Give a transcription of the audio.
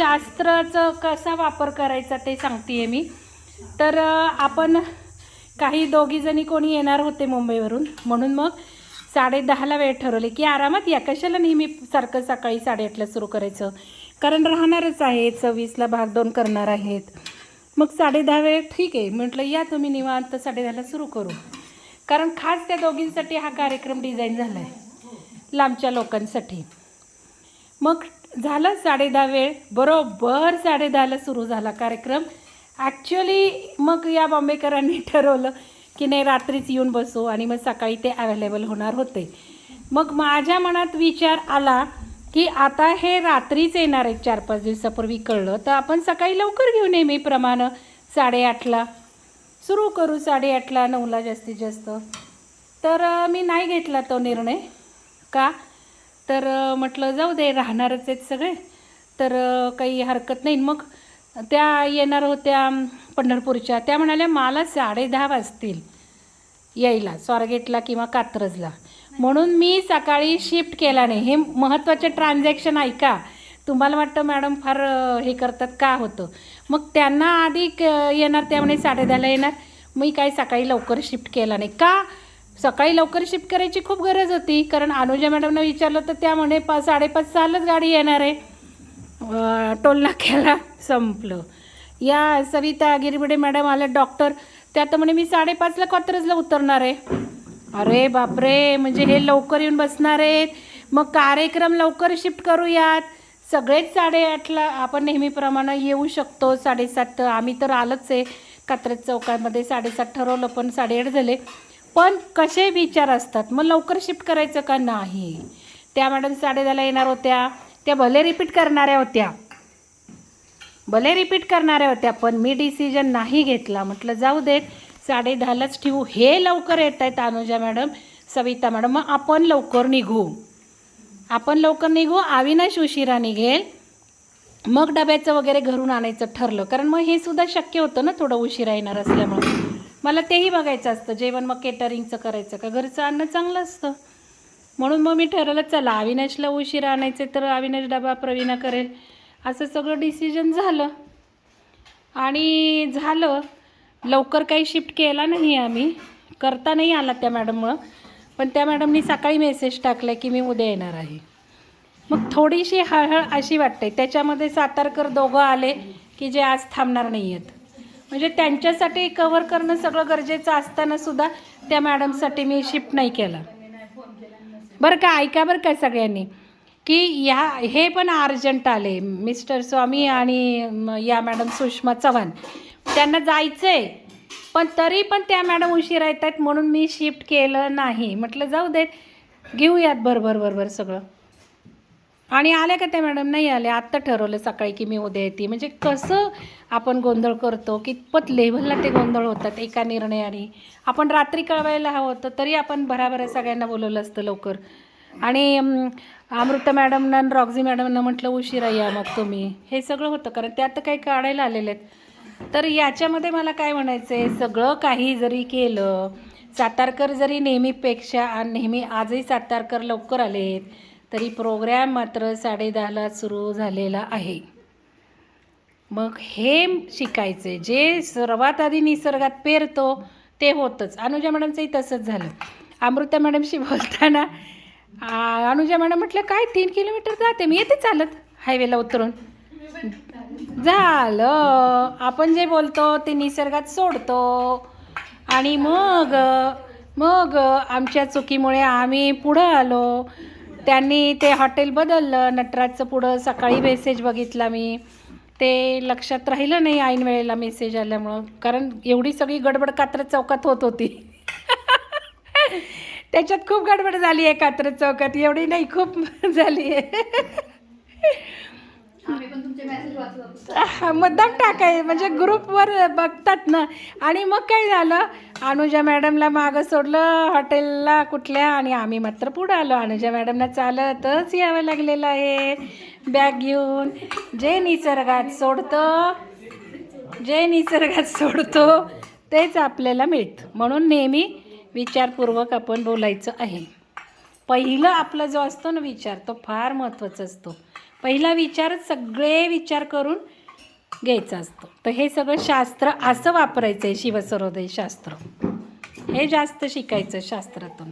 शास्त्राचं कसा वापर करायचा ते सांगते मी. तर आपण काही दोघीजणी कोणी येणार होते मुंबईवरून म्हणून मग साडेदहाला वेळ ठरवले की आरामात या. कशाला नेहमी सारखं सकाळी साडेआठला सुरू करायचं? कारण राहणारच आहे सव्वीसला भाग दोन करणार आहेत. मग साडेदहा वेळ ठीक आहे म्हटलं या तुम्ही निवांत साडेदहाला सुरू करू. कारण खास त्या दोघींसाठी हा कार्यक्रम डिझाईन झाला आहे लांबच्या लोकांसाठी. मग झालं साडेदहा वेळ. बरोबर साडेदहाला सुरू झाला कार्यक्रम. ॲक्च्युली मग या बॉम्बेकरांनी ठरवलं की नाही रात्रीच येऊन बसू आणि मग सकाळी ते अवेलेबल होणार होते. मग माझ्या मनात विचार आला की आता हे रात्रीच येणार आहेत चार पाच दिवसापूर्वी कळलं. तर आपण सकाळी लवकर घेऊ नेहमीप्रमाणे साडेआठला. सुरू करू साडेआठला नऊला जास्तीत जास्त. तर मी नाही घेतला तो निर्णय. का? तर म्हटलं जाऊ दे राहणारच आहेत सगळे. तर काही हरकत नाही. मग त्या येणार होत्या पंढरपूरच्या. त्या म्हणाल्या मला साडेदहा वाजतील यायला स्वारगेटला किंवा कात्रजला. म्हणून मी सकाळी शिफ्ट केला नाही. हे महत्त्वाचे ट्रान्झॅक्शन ऐका. तुम्हाला वाटतं मॅडम फार हे करतात का होतं? मग त्यांना आधी क- येणार त्यामुळे साडेदहाला येणार. मी काय सकाळी लवकर शिफ्ट केला नाही. का? सकाळी लवकर शिफ्ट करायची खूप गरज होती. कारण अनुजा मॅडमनं विचारलं तर त्या म्हणे पा साडेपाच सालच गाडी येणार आहे. टोल नाक्याला संपलं. या सविता गिरबिडे मॅडम आल्या डॉक्टर त्या तर म्हणे मी साडेपाचला कॉत्रजला उतरणार आहे. अरे बापरे म्हणजे हे लवकर येऊन बसणार आहेत. मग कार्यक्रम लवकर शिफ्ट करूयात. सगळेच साडेआठला आपण नेहमीप्रमाणे येऊ शकतो साडेसात आम्ही तर आलंच आहे. कात्रज चौकामध्ये साडेसात ठरवलं पण साडेआठ झाले. पण कसे विचार असतात? मग लवकर शिफ्ट करायचं का नाही? त्या मॅडम साडेदहाला येणार होत्या. त्या भले रिपीट करणाऱ्या होत्या. भले रिपीट करणाऱ्या होत्या पण मी डिसिजन नाही घेतला. म्हटलं जाऊ देत साडे दहालाच ठेवू. हे लवकर येत आहेत अनुजा मॅडम सविता मॅडम मग आपण लवकर निघू. आपण लवकर निघू अविनाश उशिरा निघेल मग डब्याचं वगैरे घरून आणायचं ठरलं. कारण मग हे सुद्धा शक्य होतं ना थोडं उशिरा येणार असल्यामुळे. मला तेही बघायचं असतं. जेवण मग केटरिंगचं करायचं का? घरचं अन्न चांगलं असतं. म्हणून मग मी ठरवलं चला अविनाशला उशीर आणायचे तर अविनाश डबा प्रवीणा करेल. असं सगळं डिसिजन झालं. आणि झालं. लवकर काही शिफ्ट केला नाही आम्ही. करता नाही आला त्या मॅडममुळं. पण त्या मॅडमनी सकाळी मेसेज टाकला की मी उद्या येणार आहे. मग थोडीशी हळहळ अशी वाटते. त्याच्यामध्ये सातारकर दोघं आले की जे आज थांबणार नाही आहेत म्हणजे त्यांच्यासाठी कव्हर करणं सगळं गरजेचं असताना सुद्धा त्या मॅडमसाठी मी शिफ्ट नाही केला. बरं का ऐका बरं का सगळ्यांनी. की ह्या हे पण अर्जंट आले मिस्टर स्वामी आणि या मॅडम सुषमा चव्हाण. त्यांना जायचं आहे पण तरी पण त्या मॅडम उशिरा येत आहेत म्हणून मी शिफ्ट केलं नाही. म्हटलं जाऊ देत घेऊयात बरोबर बरोबर सगळं. आणि आल्या का त्या मॅडम? नाही आल्या. आत्ता ठरवलं सकाळी की मी उद्या येते. म्हणजे कसं आपण गोंधळ करतो कितपत लेव्हलला ते गोंधळ होतात एका निर्णयाने. आपण रात्री कळवायला हवं होतं तरी आपण भराभरा सगळ्यांना बोलवलं असतं लवकर. आणि अमृत अमृता मॅडमनं आणि रॉक्झी मॅडमनं म्हटलं उशिरा या मग तुम्ही. हे सगळं होतं. कारण त्यात काही काढायला आलेले आहेत. तर याच्यामध्ये मला काय म्हणायचं आहे सगळं काही जरी केलं सातारकर जरी नेहमीपेक्षा आणि नेहमी आजही सातारकर लवकर आलेत तरी प्रोग्रॅम मात्र साडेदहाला सुरू झालेला आहे. मग हे शिकायचे. जे सर्वात आधी निसर्गात पेरतो ते होतंच. अनुजा मॅडमचंही तसंच झालं. अमृता मॅडमशी बोलताना अनुजा मॅडम म्हटलं काय तीन किलोमीटर जाते? मी येते चालत हायवेला उतरून. झालं. आपण जे बोलतो ते निसर्गात सोडतो. आणि मग मग आमच्या चुकीमुळे आम्ही पुढं आलो. त्यांनी ते हॉटेल बदललं नटराजचं पुढं सकाळी मेसेज बघितला मी. ते लक्षात राहिलं नाही ऐन वेळेला मेसेज आल्यामुळं कारण एवढी सगळी गडबड कात्रज चौकात होत होती. त्याच्यात खूप गडबड झाली आहे कात्रज चौकात एवढी नाही खूप झाली आहे. मुद्दाम टाकाय म्हणजे ग्रुपवर बघतात ना. आणि मग काय झालं? अनुजा मॅडमला मागं सोडलं हॉटेलला कुठल्या आणि आम्ही मात्र पुढं आलो. अनुजा मॅडमला चालतच यावं लागलेलं आहे. बॅग घेऊन. जे निसर्गात सोडतं जे निसर्गात सोडतो तेच आपल्याला मिळतं. म्हणून नेहमी विचारपूर्वक आपण बोलायचं आहे. पहिलं आपला जो असतो ना विचार तो फार महत्त्वाचा असतो. पहिला विचार सगळे विचार करून घ्यायचा असतो. तर हे सगळं शास्त्र असं वापरायचं आहे शिवसरोदय शास्त्र. हे जास्त शिकायचं शास्त्रातून.